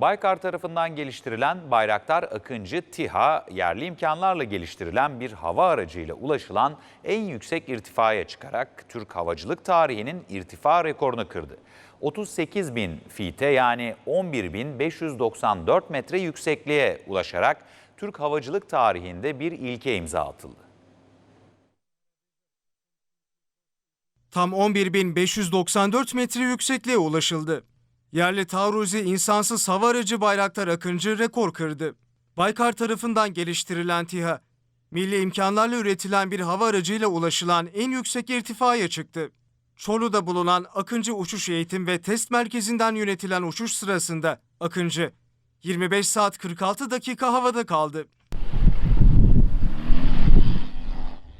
Baykar tarafından geliştirilen Bayraktar Akıncı TİHA, yerli imkanlarla geliştirilen bir hava aracıyla ulaşılan en yüksek irtifaya çıkarak Türk havacılık tarihinin irtifa rekorunu kırdı. 38 bin fite yani 11.594 metre yüksekliğe ulaşarak Türk havacılık tarihinde bir ilke imza atıldı. Tam 11.594 metre yüksekliğe ulaşıldı. Yerli taarruzi insansız hava aracı Bayraktar Akıncı rekor kırdı. Baykar tarafından geliştirilen TİHA, milli imkanlarla üretilen bir hava aracıyla ulaşılan en yüksek irtifaya çıktı. Çorlu'da bulunan Akıncı Uçuş Eğitim ve Test Merkezi'nden yönetilen uçuş sırasında Akıncı 25 saat 46 dakika havada kaldı.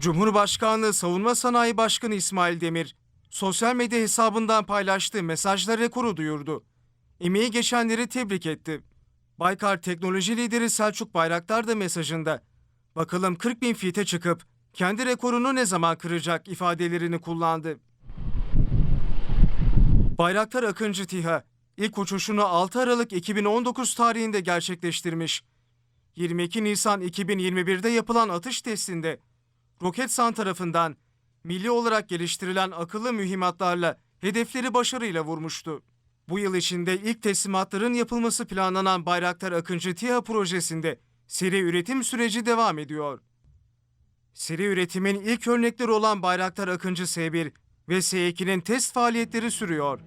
Cumhurbaşkanlığı Savunma Sanayi Başkanı İsmail Demir, sosyal medya hesabından paylaştığı mesajla rekoru duyurdu. Emeği geçenleri tebrik etti. Baykar teknoloji lideri Selçuk Bayraktar da mesajında, bakalım 40 bin fite çıkıp kendi rekorunu ne zaman kıracak ifadelerini kullandı. Bayraktar Akıncı TİHA, ilk uçuşunu 6 Aralık 2019 tarihinde gerçekleştirmiş. 22 Nisan 2021'de yapılan atış testinde Roketsan tarafından milli olarak geliştirilen akıllı mühimmatlarla hedefleri başarıyla vurmuştu. Bu yıl içinde ilk teslimatların yapılması planlanan Bayraktar Akıncı TİHA projesinde seri üretim süreci devam ediyor. Seri üretimin ilk örnekleri olan Bayraktar Akıncı S1 ve S2'nin test faaliyetleri sürüyor.